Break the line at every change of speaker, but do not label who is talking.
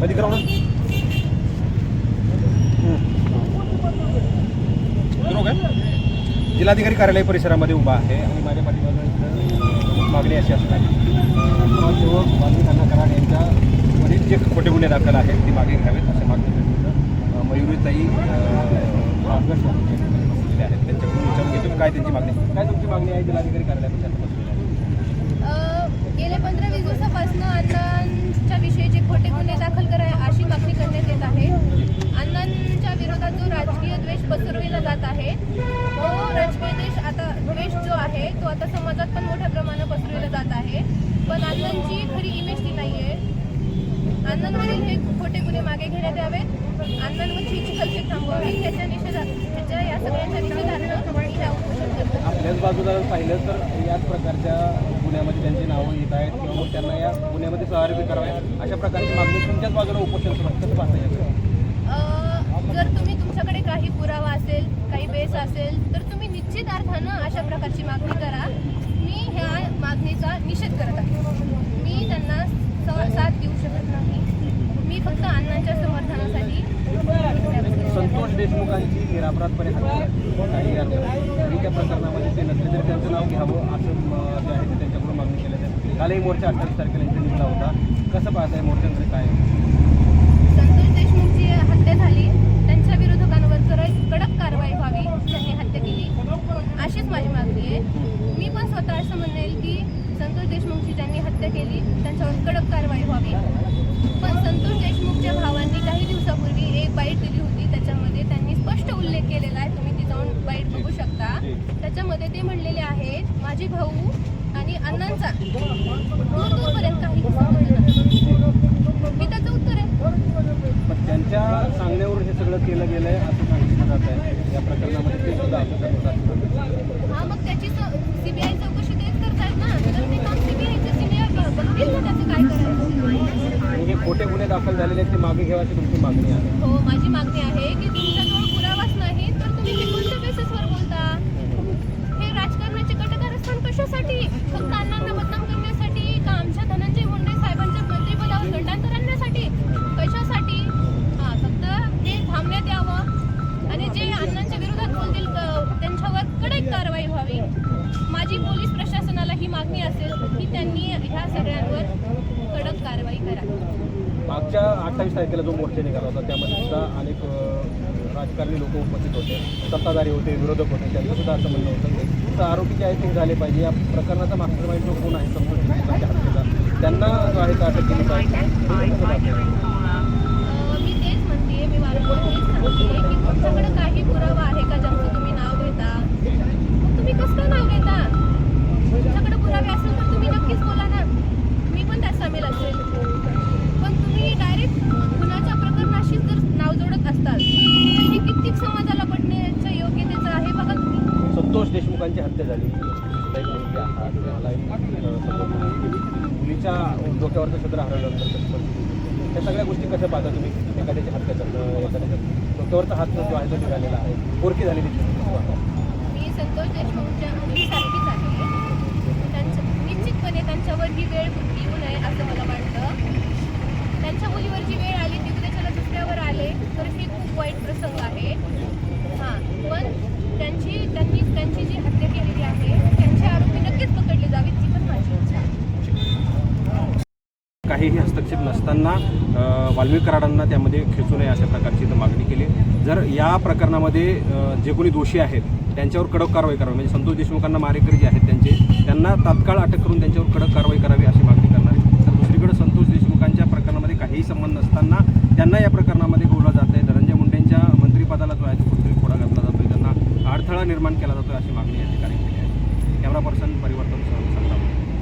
कधी करावं जिल्हाधिकारी कार्यालय परिसरामध्ये उभा आहे आणि माझ्या पाठीमागं मागणी अशी असणार सेवक वाल्मिकांना कराड यांच्या वरील जे खोटे गुन्हे दाखल आहेत ती मागे घ्यावेत असे मागणी मयुरीताई आहेत. त्यांच्याकडून विचारून घेतो. काय त्यांची मागणी? काय तुमची मागणी आहे जिल्हाधिकारी कार्यालयात आहे
अ, गेल्या पंधरा वीस दिवसापासून अण्णांच्या गुन्हे दाखल करा अशी मागणी करण्यात येत आहे. अण्णांच्या विरोधात जो राजकीय द्वेष पसरविला जात आहे तो राजकीय द्वेष आता द्वेष जो आहे तो आता समाजात पण मोठ्या प्रमाणात पसरविला जात आहे. पण अण्णांची खरी इमेज ती नाही आहे अण्णांवरील हे खोटे गुन्हे मागे घेण्यात यावेत. अण्णांवरची चिखलफेक थांबवावी त्याच्या निषेधात ह्याच्या या सगळ्यांच्या निषेधार्थ
आपल्याच बाजूला पाहिलं तर याच प्रकारच्या गुन्ह्यामध्ये त्यांची नावं येत आहेत किंवा मग त्यांना या गुन्ह्यामध्ये सहभागी करावे अशा प्रकारची मागणी तुमच्याच बाजूला उपोषण सुरू आहे. कसं पाहता
जर तुम्ही तुमच्याकडे काही पुरावा असेल काही बेस असेल तर तुम्ही निश्चित अर्थानं अशा प्रकारची मागणी करा. मी ह्या मागणीचा निषेध करत आहे. मी त्यांना साथ देऊ शकत नाही. मी फक्त अण्णांच्या समर्थनासाठी
संतोष देशमुखांची निरापराधपणे हत्या. काही अर्थ त्या प्रकरणामध्ये ते नसले तरी त्यांचं नाव घ्यावं असं जे आहे ते त्यांच्याकडून मागणी केलं आहे कालही मोर्चा अठ्ठावीस तारखेला इथे निघाला होता. कसं पाहताय मोर्चांकडे काय?
संतोष देशमुखची हत्या झाली. त्यांच्या विरोधकांवर कडक कडक कारवाई व्हावी त्यांनी हत्या केली. अशीच माझी मागणी आहे. मी पण स्वतः असं म्हणेल की संतोष देशमुखची ज्यांनी हत्या केली त्यांच्यावर कडक कारवाई व्हावी. पण संतोष देशमुखच्या भावांनी काही दिवसापूर्वी एक बाईट दिली होती. त्याच्यामध्ये त्यांनी स्पष्ट उल्लेख केलेला आहे. तुम्ही ती जाऊन बाईट बघू शकता. त्याच्यामध्ये ते म्हणलेले आहेत माझे भाऊ आणि अण्णांचा दूर दूरपर्यंत काही मी त्याचं उत्तर आहे.
त्यांच्या सांगण्यावर हे सगळं केलं गेलं आहे असं सांगितलं जात आहे. या प्रकरणामध्ये ते सुद्धा
हा मग त्याची सीबीआय चौकशी तेच करतायत ना. तर ते काम सीबीआयचे सीबीआय बघतील ना त्याचं काय करायचं.
हे खोटे गुन्हे दाखल झालेले ते मागे अशी तुमची मागणी आहे.
हो माझी मागणी आहे की तुमच्याजवळ पुरावाच नाही तर तुम्ही कोणत्या बेसिसवर सगळ्यांवर कडक कारवाई करा.
मागच्या अठ्ठावीस तारखेला जो मोर्चा निघाला होता त्यामध्ये सुद्धा अनेक राजकारणी लोक उपस्थित होते सत्ताधारी होते विरोधक होते त्यांचं सुद्धा असं म्हणणं होतं की तर आरोपी जे आहे ते झाले पाहिजे. या प्रकरणाचा मास्टर माइंड जो कोण आहे समजून हत्येचा त्यांना जो आहे तो अटक केली पाहिजे. झाली सुद्धा एक मुलगी आहात तुम्हाला एक, मुलीच्या डोक्यावरचं सदर हरवल्यानंतर त्या सगळ्या गोष्टी कशा पाहता तुम्ही? एखाद्याच्या हात कसं एखाद्याच्या डोक्यावरचा हात जो आहे तो निघालेला आहे. पोरकी झालेली ती
मी संतोष देशमुखच्या मुलीसारखीच आहे. त्यांचं निश्चितपणे त्यांच्यावर ही वेळ येऊ नये असं मला वाटतं त्यांच्या मुलीवर जी वेळ आली ती उद्याच्याला दुसऱ्यावर आले तर हे खूप वाईट प्रसंग आहे हां पण त्यांची त्यांनी त्यांची जी हत्या केलेली आहे त्यांचे आरोपी नक्कीच पकडले जावेत ती पण माझी इच्छा आहे
काहीही हस्तक्षेप नसताना अ, वाल्मिक कराडांना त्यामध्ये खेचू नये अशा प्रकारची इथं मागणी केली. जर या प्रकरणामध्ये जे कोणी दोषी आहेत त्यांच्यावर कडक कारवाई करावी. म्हणजे संतोष देशमुखांना मारेकरी जे आहेत त्यांचे त्यांना तात्काळ अटक करून त्यांच्यावर कडक कारवाई करावी अशी मागणी करणार. आहे तर दुसरीकडे संतोष देशमुखांच्या प्रकरणामध्ये काहीही संबंध नसताना त्यांना या प्रकरणामध्ये बोललं जात आहे. धनंजय मुंडेंच्या मंत्रिपदाला जो आहे तो कुठेतरी खोडा घातला जातोय. त्यांना अडथळा निर्माण केला जातोय अशी मागणी आहे.